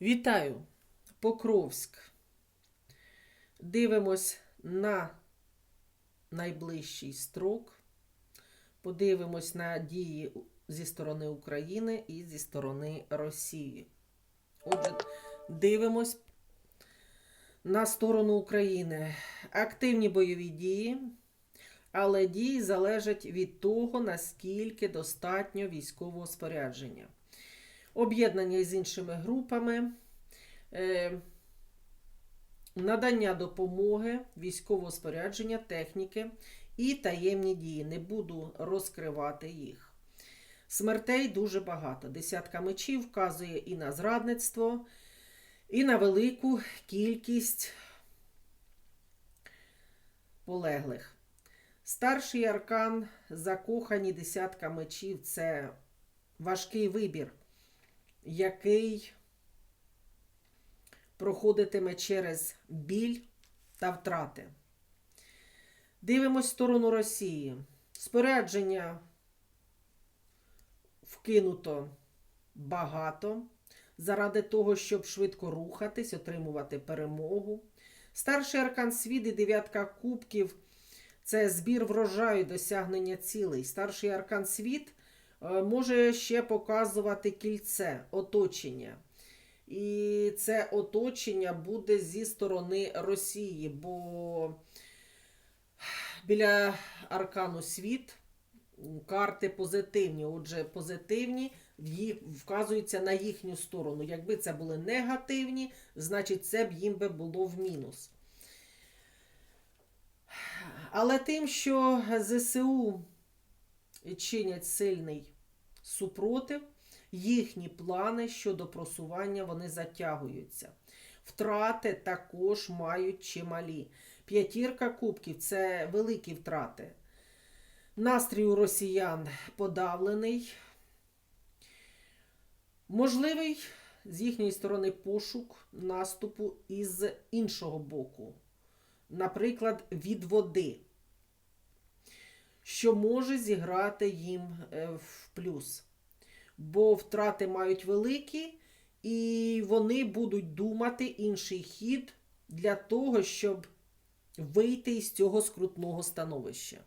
Вітаю! Покровськ. Дивимось на найближчий строк. Подивимось на дії зі сторони України і зі сторони Росії. Отже, дивимось на сторону України. Активні бойові дії, але дії залежать від того, наскільки достатньо військового спорядження об'єднання з іншими групами, е, надання допомоги, військового спорядження, техніки і таємні дії. Не буду розкривати їх. Смертей дуже багато. Десятка мечів вказує і на зрадництво, і на велику кількість полеглих. Старший аркан закохані десятка мечів це важкий вибір який проходитиме через біль та втрати. Дивимось в сторону Росії. Спорядження вкинуто багато заради того, щоб швидко рухатись, отримувати перемогу. Старший аркан світ і дев'ятка кубків це збір врожаю, досягнення цілей. Старший аркан світ може ще показувати кільце, оточення. І це оточення буде зі сторони Росії, бо біля аркану світ карти позитивні. Отже, позитивні вказуються на їхню сторону. Якби це були негативні, значить це б їм би було в мінус. Але тим, що ЗСУ чинять сильний супротив, їхні плани щодо просування вони затягуються. Втрати також мають чималі. П'ятірка кубків це великі втрати. Настрій у росіян подавлений. Можливий з їхньої сторони пошук наступу із іншого боку, наприклад, від води що може зіграти їм е, в плюс. Бо втрати мають великі, і вони будуть думати інший хід для того, щоб вийти із цього скрутного становища.